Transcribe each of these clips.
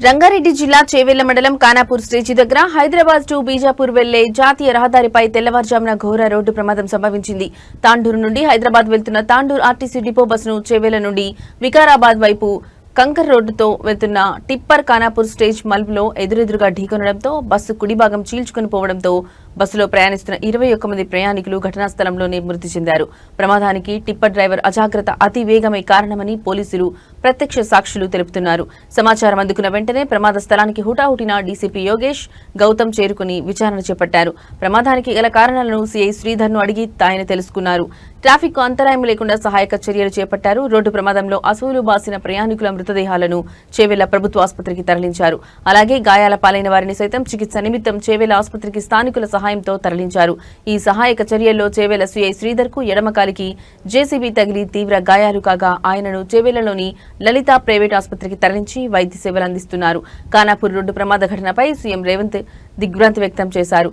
రంగారెడ్డి జిల్లా చేవెళ్ళ మండలం కానాపూర్ స్టేజీ దగ్గర హైదరాబాద్ టు బీజాపూర్ వెళ్ళే జాతీయ రహదారిపై తెల్లవారుజామున ఘోర రోడ్డు ప్రమాదం సంభవించింది. తాండూరు నుండి హైదరాబాద్ వెళ్తున్న తాండూరు ఆర్టీసీ డిపో బస్సును చేవెళ్ళ నుండి వికారాబాద్ వైపు కంకర్ రోడ్డుతో వెళ్తున్న టిప్పర్ కానాపూర్ స్టేజ్ మలుపులో ఎదురెదురుగా ఢీకొనడంతో బస్సు కుడి భాగం చీల్చుకుని పోవడంతో బస్సులో ప్రయాణిస్తున్న ఇరవై ఒక్క మంది ప్రయాణికులు ఘటనా స్థలంలోనే మృతి చెందారు. ప్రమాదానికి టిప్పర్ డ్రైవర్ అజాగ్రత్త అతి వేగమే కారణమని పోలీసులు ప్రత్యక్ష సాక్షులు తెలుపుతున్నారు. సమాచారం అందుకున్న వెంటనే ప్రమాద స్థలానికి హుటాహుటిన డీసీపీ యోగేష్ గౌతమ్ చేరుకుని విచారణ చేపట్టారు. ప్రమాదానికి గల కారణాలను సీఐ శ్రీధర్ను అడిగి ఆయన తెలుసుకున్నారు. ట్రాఫిక్కు అంతరాయం లేకుండా సహాయక చర్యలు చేపట్టారు. రోడ్డు ప్రమాదంలో అసువులు బాసిన ప్రయాణికుల మృతదేహాలను చేవెళ్ళ ప్రభుత్వ ఆసుపత్రికి తరలించారు. అలాగే గాయాల పాలైన వారిని సైతం చికిత్స నిమిత్తం చేవెళ్ళ ఆసుపత్రికి స్థానికుల సహాయంతో తరలించారు. ఈ సహాయక చర్యల్లో చేవేల సీఐ శ్రీధర్కు ఎడమకాలికి జేసీబీ తగిలి తీవ్ర గాయాలు కాగా ఆయనను చేవేలలోని లలిత ప్రైవేట్ ఆసుపత్రికి తరలించి వైద్య సేవలు అందిస్తున్నారు. కానాపూర్ రోడ్డు ప్రమాద ఘటనపై సీఎం రేవంత్ దిగ్భ్రాంతి వ్యక్తం చేశారు.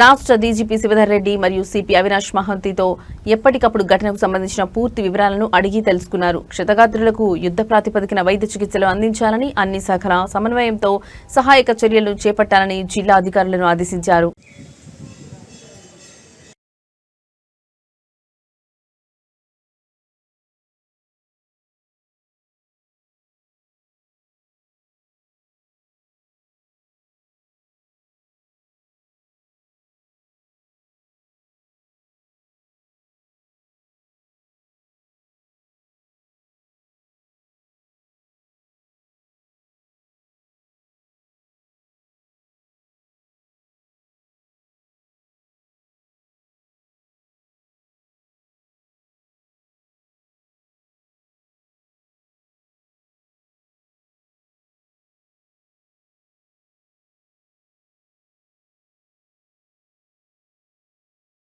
రాష్ట్ర డీజీపీ శివధర్ రెడ్డి మరియు సిపి అవినాష్ మహంతితో ఎప్పటికప్పుడు ఘటనకు సంబంధించిన పూర్తి వివరాలను అడిగి తెలుసుకున్నారు. క్షతగాత్రులకు యుద్ధ ప్రాతిపదికన వైద్య చికిత్సలు అందించాలని అన్ని శాఖల సమన్వయంతో సహాయక చర్యలు చేపట్టాలని జిల్లా అధికారులను ఆదేశించారు.